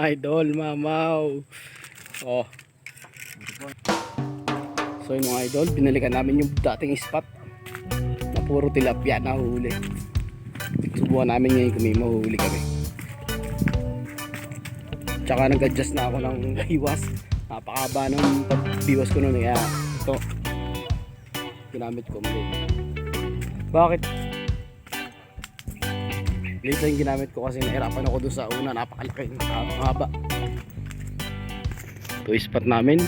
Idol, mamaw. Oh. So yun mga idol, binalikan namin yung dating spot na puro tilapia na huli. Subukan namin ngayon kung may mahuhuli kami. Tsaka nag-adjust na ako ng hiwas. Napakaba ng pagbiwas ko nun. Kaya ito, ginamit ko maliit. Bakit? Late lang ginamit ko kasi nahirapan ako doon sa una. Napakalaki. Napakahaba. Ito spot namin.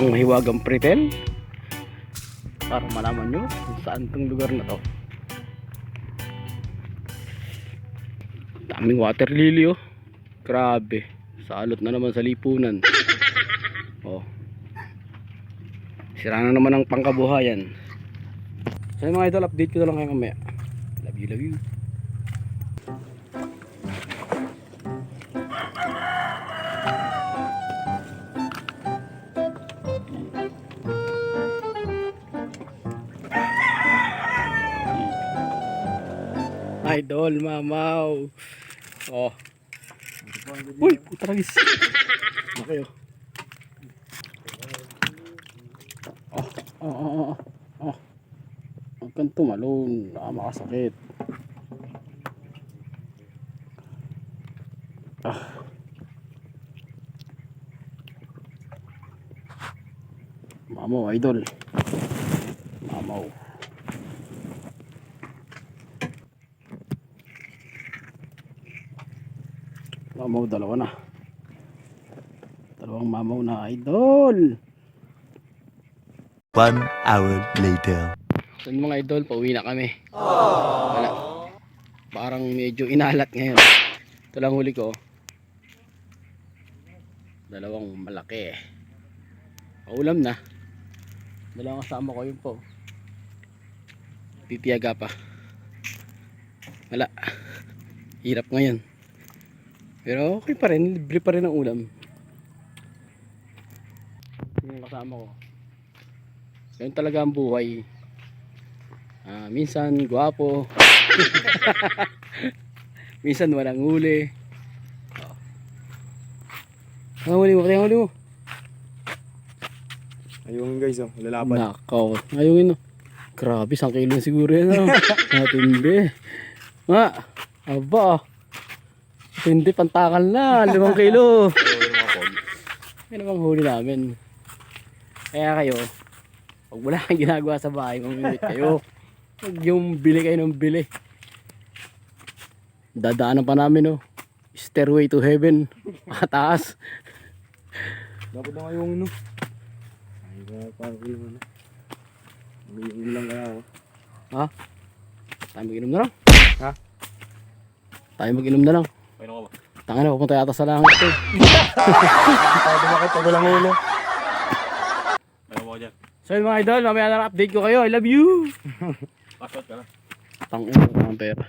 Ang mahiwagang pretel. Para malaman nyo kung saan tong lugar na to. Daming water lily oh. Grabe. Salot na naman sa lipunan. Oh. Sira na naman ang pangkabuhayan. So mga idol, update ko na lang kayo mamaya. Love you, love you. Idol, mamaw. Oh. Uy, puta ragis. Okay, oh. Oh, oh, oh, oh. oh. Huwag kang tumalon. Baka makasakit. Ah. Mamaw, idol. Mamaw. Mamaw, dalawa na. Dalawang mamaw na idol. One hour later. So mga idol, pauwi na kami. Wala. Parang medyo inalat ngayon. Ito lang huli ko. Dalawang malaki. Paulam na. Dalawang kasama ko yun po. Titiyaga pa. Wala. Hirap ngayon. Pero okay pa rin. Libre pa rin ang ulam. Yung kasama ko. Ganun talaga ang buhay. Ah, minsan guwapo. minsan walang huli. Oh. Ang huli mo, kaya ang huli mo. Ayun guys, oh, lalaban. Nakaw. Ayun oh. Grabe, isang kilo siguro yan. Oh. Matindi. Ma, aba. Hindi, pantakal na. Limang kilo. Yan ang huli namin. Kaya kayo, pag wala kang ginagawa sa bahay, mamimit kayo. Huwag yung bili kayo ng bili. Dadaanan pa namin, oh. Stairway to heaven. Mataas. Dapat na ngayong ano. Ay, parang ulo na. Ulo lang kaya ako. Ha? Tayo mag-inom na lang. Ha? Tayo mag-inom na lang. Ko? Tanga na, pupunta yata sa langit. Tayo tumakit pag walang ulo. Dyan. So yun mga idol, mamaya na update ko kayo. I love you. Password ka na. Tangin, ang pera.